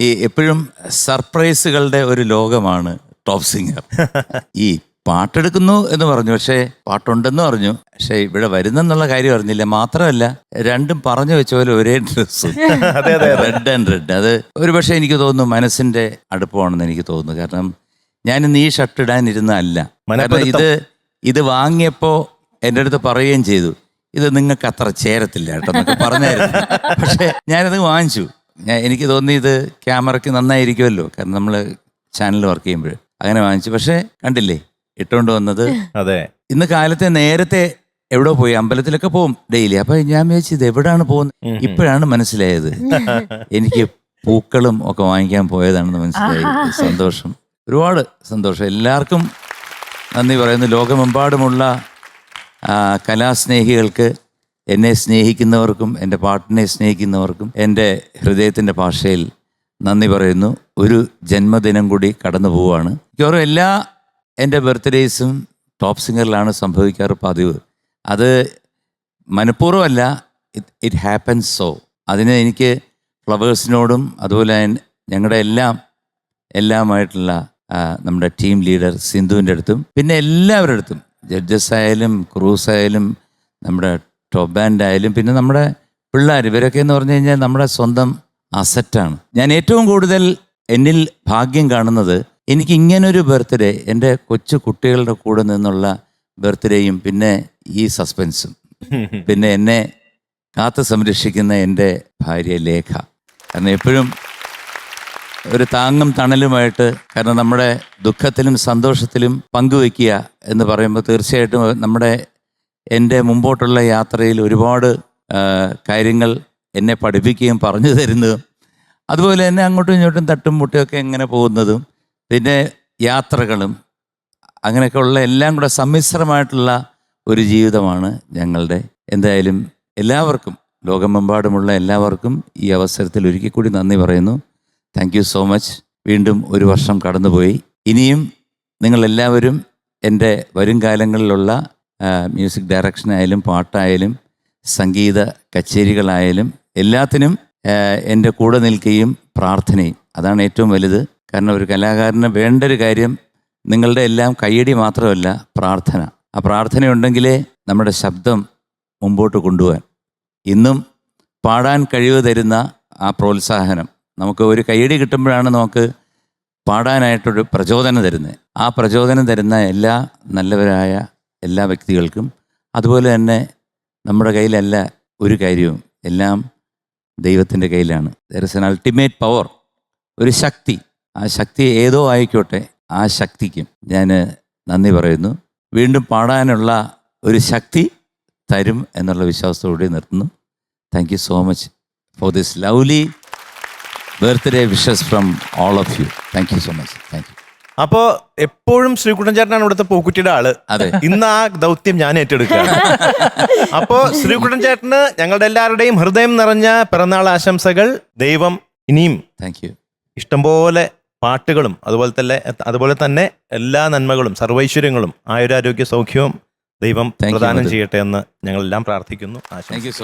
ഈ എപ്പോഴും സർപ്രൈസുകളുടെ ഒരു ലോകമാണ് ടോപ്പ് സിംഗർ. ഈ പാട്ടെടുക്കുന്നു എന്ന് പറഞ്ഞു. പക്ഷേ പാട്ടുണ്ടെന്ന് പറഞ്ഞു പക്ഷേ ഇവിടെ വരുന്നെന്നുള്ള കാര്യം അറിഞ്ഞില്ല. മാത്രമല്ല രണ്ടും പറഞ്ഞു വെച്ച പോലെ ഒരേ ഡ്രസ്സ്. അതെ, റെഡ് ആൻഡ് റെഡ് അത് ഒരു പക്ഷേ എനിക്ക് തോന്നുന്നു മനസ്സിന്റെ അടുപ്പമാണെന്ന് എനിക്ക് തോന്നുന്നു. കാരണം ഞാൻ ഇന്ന് ഈ ഷർട്ട് ഇടാനിരുന്നല്ല കാരണം. ഇത് ഇത് വാങ്ങിയപ്പോ എന്റെ അടുത്ത് പറയുകയും ചെയ്തു. ഇത് നിങ്ങൾക്ക് അത്ര ചേരത്തില്ല കേട്ടോ എന്നൊക്കെ പറഞ്ഞായിരുന്നു. പക്ഷേ ഞാനത് വാങ്ങിച്ചു. ഞാൻ എനിക്ക് തോന്നി ഇത് ക്യാമറയ്ക്ക് നന്നായിരിക്കുമല്ലോ. കാരണം നമ്മൾ ചാനൽ വർക്ക് ചെയ്യുമ്പോൾ അങ്ങനെ വാങ്ങിച്ചു. പക്ഷേ കണ്ടില്ലേ ഇട്ടുകൊണ്ട് വന്നത്? അതെ. ഇന്ന് കാലത്തെ നേരത്തെ എവിടെ പോയി അമ്പലത്തിലൊക്കെ പോകും ഡെയിലി അപ്പൊ ഞാൻ വിചാരിച്ചു ഇത് എവിടെയാണ് പോകുന്നത്? ഇപ്പോഴാണ് മനസ്സിലായത്. എനിക്ക് പൂക്കളും ഒക്കെ വാങ്ങിക്കാൻ പോയതാണെന്ന് മനസ്സിലായി. സന്തോഷം. ഒരുപാട് സന്തോഷം. എല്ലാവർക്കും നന്ദി പറയുന്നു. ലോകമെമ്പാടുമുള്ള കലാസ്നേഹികൾക്ക് എന്നെ സ്നേഹിക്കുന്നവർക്കും എന്റെ പാട്ടിനെ സ്നേഹിക്കുന്നവർക്കും എന്റെ ഹൃദയത്തിന്റെ ഭാഷയിൽ നന്ദി പറയുന്നു. ഒരു ജന്മദിനം കൂടി കടന്നു പോവുകയാണ്. മിക്കവാറും എല്ലാ എന്റെ ബർത്ത്ഡേയ്സും ടോപ്പ് സിംഗറിലാണ് സംഭവിക്കാറ് പതിവ്. അത് മനഃപൂർവമല്ല ഇറ്റ് ഹാപ്പൻസ് സോ അതിന് എനിക്ക് ഫ്ലവേഴ്സിനോടും അതുപോലെ ഞങ്ങളുടെ എല്ലാം എല്ലാമായിട്ടുള്ള നമ്മുടെ ടീം ലീഡർ സിന്ധുവിന്റെ അടുത്തും പിന്നെ എല്ലാവരുടെ അടുത്തും. ജഡ്ജസ് ആയാലും ക്രൂസ് ആയാലും നമ്മുടെ ടോപ്പ് ബാൻഡ് ആയാലും പിന്നെ നമ്മുടെ പിള്ളേർ ഇവരൊക്കെ എന്ന് പറഞ്ഞു കഴിഞ്ഞാൽ നമ്മുടെ സ്വന്തം അസറ്റാണ്. ഞാൻ ഏറ്റവും കൂടുതൽ എന്നിൽ ഭാഗ്യം കാണുന്നത് എനിക്ക് ഇങ്ങനൊരു ബർത്ത്ഡേ എന്റെ കൊച്ചു കുട്ടികളുടെ കൂടെ നിന്നുള്ള ബർത്ത്ഡേയും പിന്നെ ഈ സസ്പെൻസും. പിന്നെ എന്നെ കാത്തു സംരക്ഷിക്കുന്ന എന്റെ ഭാര്യ ലേഖ. കാരണം എപ്പോഴും ഒരു താങ്ങും തണലുമായിട്ട് കാരണം നമ്മുടെ ദുഃഖത്തിലും സന്തോഷത്തിലും പങ്കുവെക്കുക എന്ന് പറയുമ്പോൾ തീർച്ചയായിട്ടും നമ്മുടെ എന്റെ മുമ്പോട്ടുള്ള യാത്രയിൽ ഒരുപാട് കാര്യങ്ങൾ എന്നെ പഠിപ്പിക്കുകയും പറഞ്ഞു തരുന്നതും. അതുപോലെ തന്നെ അങ്ങോട്ടും ഇങ്ങോട്ടും തട്ടും മുട്ടിയൊക്കെ എങ്ങനെ പോകുന്നതും പിന്നെ യാത്രകളും അങ്ങനെയൊക്കെയുള്ള എല്ലാം കൂടെ സമ്മിശ്രമായിട്ടുള്ള ഒരു ജീവിതമാണ് ഞങ്ങളുടെ. എന്തായാലും എല്ലാവർക്കും ലോകമെമ്പാടുമുള്ള എല്ലാവർക്കും ഈ അവസരത്തിൽ ഒരിക്കൽ കൂടി നന്ദി പറയുന്നു. താങ്ക് യു സോ മച്ച് വീണ്ടും ഒരു വർഷം കടന്നുപോയി. ഇനിയും നിങ്ങളെല്ലാവരും എന്റെ വരും കാലങ്ങളിലുള്ള മ്യൂസിക് ഡയറക്ഷൻ ആയാലും പാട്ടായാലും സംഗീത കച്ചേരികളായാലും എല്ലാത്തിനും എന്റെ കൂടെ നിൽക്കുകയും പ്രാർത്ഥനയും. അതാണ് ഏറ്റവും വലുത്. കാരണം ഒരു കലാകാരന് വേണ്ട ഒരു കാര്യം നിങ്ങളുടെ എല്ലാം കയ്യടി മാത്രമല്ല പ്രാർത്ഥന. ആ പ്രാർത്ഥനയുണ്ടെങ്കിലേ നമ്മുടെ ശബ്ദം മുമ്പോട്ട് കൊണ്ടുപോകാൻ. ഇന്നും പാടാൻ കഴിവ് തരുന്ന ആ പ്രോത്സാഹനം. നമുക്ക് ഒരു കയ്യടി കിട്ടുമ്പോഴാണ് നമുക്ക് പാടാനായിട്ടൊരു പ്രചോദനം തരുന്നത്. ആ പ്രചോദനം തരുന്ന എല്ലാ നല്ലവരായ എല്ലാ വ്യക്തികൾക്കും. അതുപോലെ തന്നെ നമ്മുടെ കയ്യിലല്ല ഒരു കാര്യവും. എല്ലാം ദൈവത്തിന്റെ കയ്യിലാണ്. There is an ultimate power ഒരു ശക്തി. ആ ശക്തി ഏതോ ആയിക്കോട്ടെ ആ ശക്തിക്കും. ഞാൻ നന്ദി പറയുന്നു. വീണ്ടും പാടാനുള്ള ഒരു ശക്തി തരും എന്നുള്ള വിശ്വാസത്തോടെ നിർത്തുന്നു. Thank you so much for this lovely birthday wishes from all of you thank you so much thank you അപ്പോ എപ്പോഴും ശ്രീകുട്ടൻ ചേട്ടനാണ് ഇവിടുത്തെ പൂക്കുറ്റിയുടെ ആൾ. അതെ. ഇന്ന് ആ ദൗത്യം ഞാൻ ഏറ്റെടുക്കുക അപ്പോ ശ്രീകുട്ടൻ ചേട്ടന് ഞങ്ങളുടെ എല്ലാവരുടെയും ഹൃദയം നിറഞ്ഞ പിറന്നാൾ ആശംസകൾ. ദൈവം ഇനിയും താങ്ക് യു ഇഷ്ടംപോലെ പാട്ടുകളും അതുപോലെ തന്നെ അതുപോലെ തന്നെ എല്ലാ നന്മകളും സർവൈശ്വര്യങ്ങളും ആയുരാരോഗ്യ സൗഖ്യവും ദൈവം പ്രദാനം ചെയ്യട്ടെ എന്ന് ഞങ്ങളെല്ലാം പ്രാർത്ഥിക്കുന്നു. ആശംസ